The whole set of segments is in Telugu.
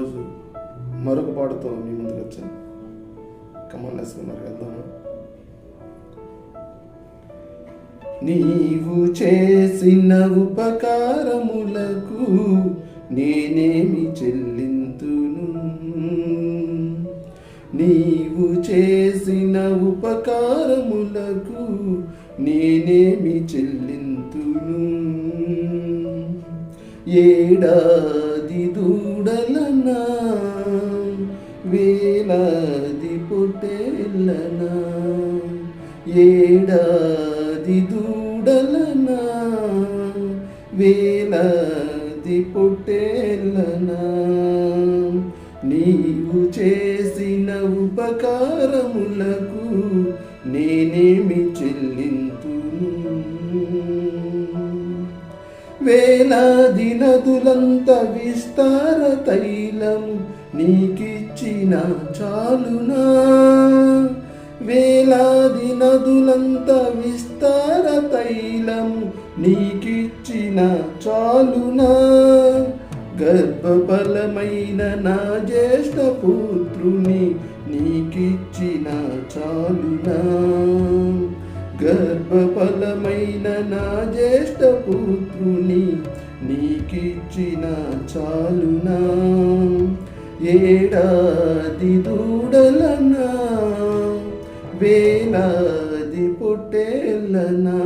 ఈరోజు మరొక పాటతో మీ ముందుకు వచ్చాను. కమల్ మరి వెళ్దాము? నీవు చేసిన ఉపకారములకు నేనేమి చెల్లింతును? నీవు చేసిన ఉపకారములకు నేనేమి చెల్లింతును? ఏడాది దూడల వేలాది పొట్టేళ్ళనా? ఏడాది దూడలనా? వేలాది పొట్టేళ్ళనా? నీవు చేసిన ఉపకారములకు నేనేమి చెల్లింతు వేలాది నదులంత విస్తార తైలము నీకిచ్చిన చాలునా? వేలాది నదులంత విస్తార తైలం నీకిచ్చిన చాలునా? గర్భఫలమైన నా జ్యేష్ఠ పుత్రుని నీకిచ్చిన చాలునా? గర్భఫలమైన నా జ్యేష్ఠ పుత్రుని నీకిచ్చిన చాలునా? ఏడాది దూడలన వేలాది పొట్టేళ్ళనా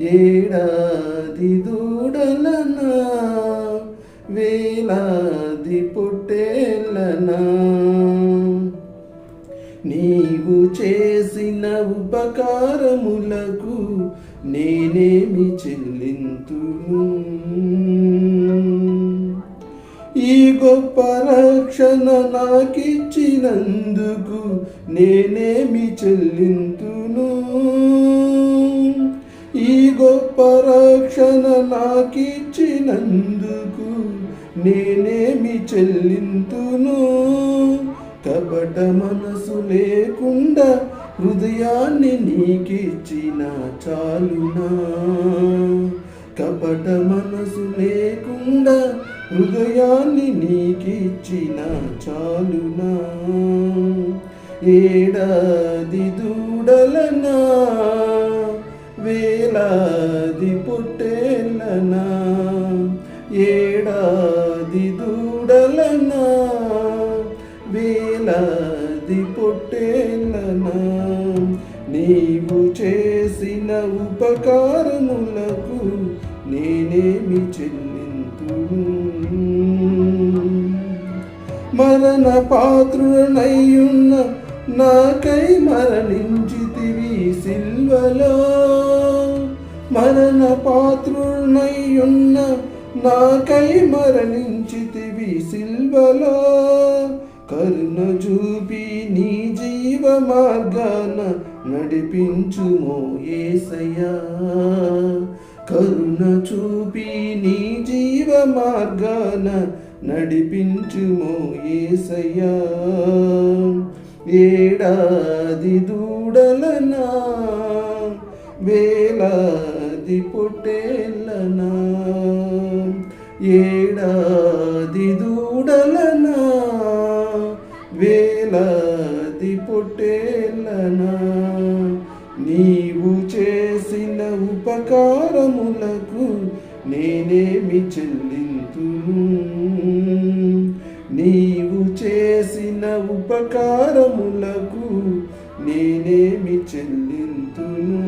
ఏడాది దూడలన వేలాది పొట్టేళ్ళనా. నీవు చేసిన ఉపకారములకు నేనేమి చెల్లింతును? ఈ గొప్ప రక్షణ నాకిచ్చినందుకు నేనేమి చెల్లింతును? ఈ గొప్ప రక్షణ నాకిచ్చినందుకు నేనేమి చెల్లింతును? కపట మనసు లేకుండా హృదయాన్ని నీకిచ్చిన చాలునా? కపట మనసు లేకుండా హృదయాన్ని నీకిచ్చిన చాలునా? ఏడాది దూడలనా? వేలాది పుట్టేలనా ఏడాది దూడలనా? వేలాది పుట్టేలనా నీవు చేసిన ఉపకారములకు నేనేమి చెల్లింతును మరణ పాత్రునయ్యున్న నాకై మరణించితివి సిల్వలో. మరణ పాత్రునయ్యున్న నాకై మరణించితివి సిల్వలో. కరుణ చూపి నీ జీవ మార్గాన నడిపించుమో ఏసయ్యా. కరుణ చూపి నీ జీవ మార్గాన నడిపించుమో ఏసయ్యా. ఏడాది దూడలనా వేలాది పొట్టేళ్ళనా. ఏడాది దూడలనా వేలాది పొట్టేళ్ళనా. నీవు చేసిన ఉపకారములకు నేనేమి చెల్లింతును? ఉపకారములకు నేనేమి చెల్లింతును?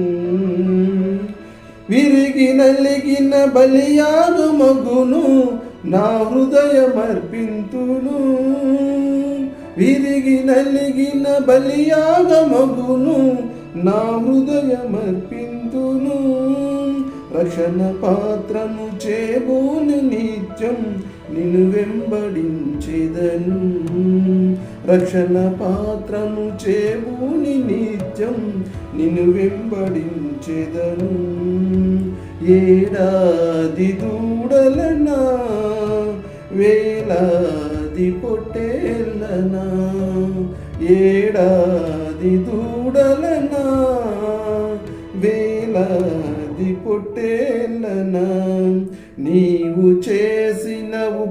విరిగి నలిగిన బలియాగు మగును నా హృదయమర్పింతును. విరిగి నలిగిన బలియాగ మగును నా హృదయమర్పింతును. రక్షణ పాత్రము చేబూని నిత్యం నిన్ను వెంబడించేదను రక్షణ పాత్రము చేబూని నిత్యం నిన్ను వెంబడించేదను ఏడాది దూడలనా వేలాది పొట్టేళ్ళనా ఏడాది దూడలనా వేలాది పొట్టేళ్ళనా నీవు చే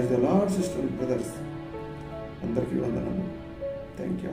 praise the lord sister brothers అందరికీ వందనము థ్యాంక్ యూ